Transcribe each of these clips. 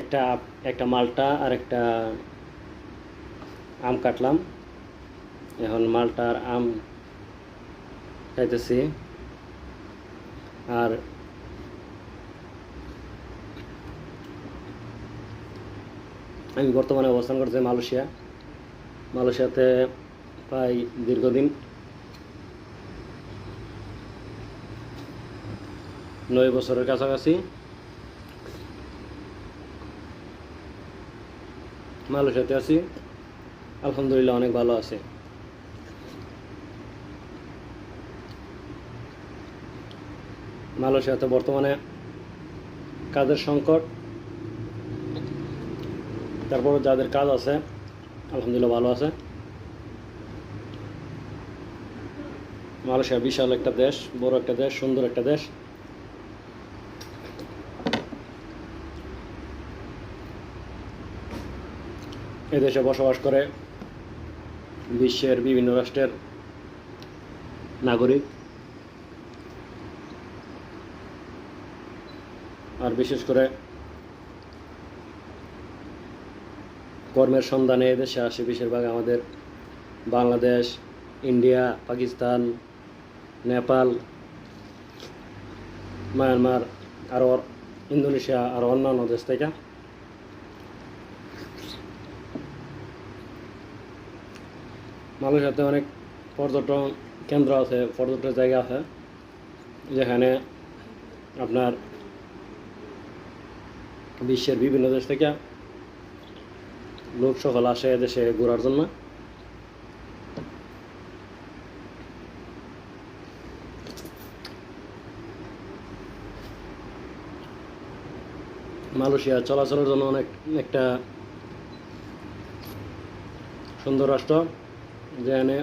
একটা একটা মালটা আর একটা আম কাটলাম। এখন মালটা আর আম খাইতেছি আর আমি বর্তমানে অবস্থান করছি মালয়েশিয়া। মালয়েশিয়াতে প্রায় দীর্ঘদিন নয় বছরের কাছাকাছি। মালয়েশিয়াতে আছি। আলহামদুলিল্লাহ অনেক ভালো আছে। মালয়েশিয়াতে বর্তমানে কাজের সংকট। তারপর যাদের কাজ আছে, আলহামদুলিল্লাহ ভালো আছে। মালয়েশিয়া বিশাল একটা দেশ, বড় একটা দেশ, সুন্দর একটা দেশ। এই দেশে বসবাস করে বিশ্বের বিভিন্ন রাষ্ট্রের নাগরিক। আর বিশেষ করে কর্মের সন্ধানে এদেশে আসে বেশিরভাগ আমাদের বাংলাদেশ, ইন্ডিয়া, পাকিস্তান, নেপাল, মায়ানমার, আরও ইন্দোনেশিয়া আর অন্যান্য দেশ থেকে। মালয়েশিয়াতে অনেক পর্যটন কেন্দ্র আছে পর্যটন জায়গা আছে, যেখানে আপনার বিশ্বের বিভিন্ন দেশ থেকে লোক সকল আসে এদেশে ঘোরার জন্য। মালয়েশিয়া চলাচলের জন্য অনেক একটা সুন্দর রাষ্ট্র। যেখানে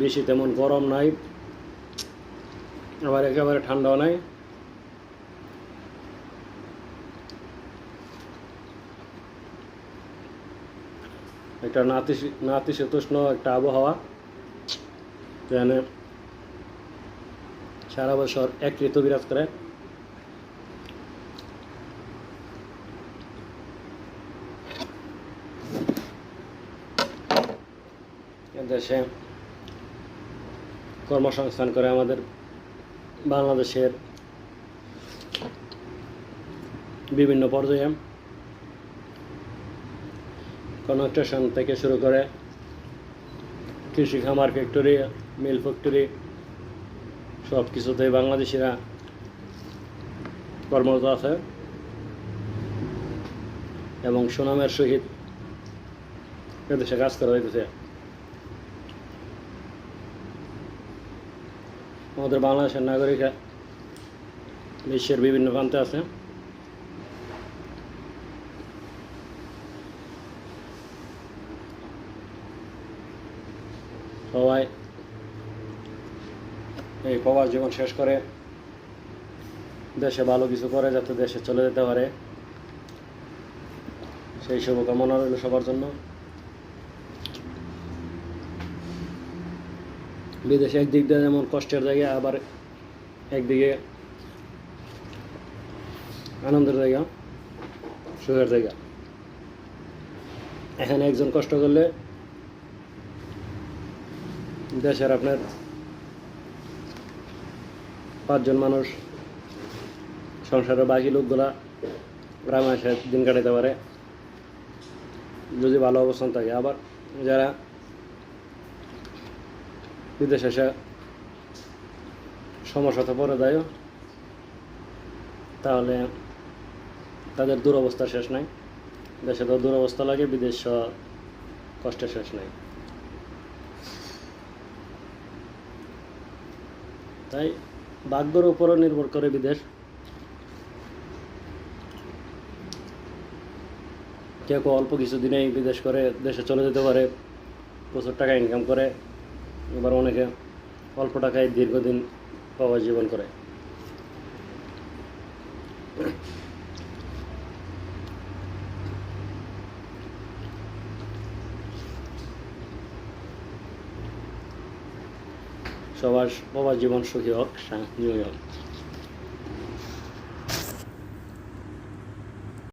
বেশি তেমন গরম নাই, আবার একেবারে ঠান্ডাও নাই। একটা নাতি নাতিশীতোষ্ণ একটা আবহাওয়া, যেখানে সারা বছর এক ঋতু বিরাজ করে। দেশে কর্মসংস্থান করে আমাদের বাংলাদেশের বিভিন্ন পর্যায়ে কনস্ট্রাকশন থেকে শুরু করে কৃষি খামার ফ্যাক্টরি, মিল ফ্যাক্টরি সব কিছুতেই বাংলাদেশিরা কর্মরত আছে এবং সুনামের সহিত এদেশে কাজ করা হইতেছে। আমাদের বাংলাদেশের নাগরিকরা বিশ্বের বিভিন্ন প্রান্তে আছে। সবাই এই প্রবাস জীবন শেষ করে দেশে ভালো কিছু করে যাতে দেশে চলে যেতে পারে। সেই শুভকামনা রইল সবার জন্য। বিদেশে একদিক দিয়ে যেমন কষ্টের জায়গা, আবার একদিকে আনন্দের জায়গা, সুখের জায়গা। এখানে একজন কষ্ট করলে দেশের আপনার পাঁচজন মানুষ, সংসারের বাকি লোকগুলা গ্রামে এসে দিন কাটাতে পারে। যদি ভালো অবস্থান থাকে, আবার যারা বিদেশে এসে সমস্যাতে পড়ে দেয় তাহলে তাদের দুরবস্থা শেষ নাই। দেশে তো দুরবস্থা লাগে, বিদেশ কষ্টের শেষ নাই। তাই ভাগ্যর উপরও নির্ভর করে বিদেশ। কেউ কেউ অল্প কিছুদিনেই বিদেশ করে দেশে চলে যেতে পারে, প্রচুর টাকা ইনকাম করে। এবার অনেকে অল্প টাকায় দীর্ঘদিন পাওয়া জীবন করে। সবার সবার জীবন সুখী হোক শান্তি হোক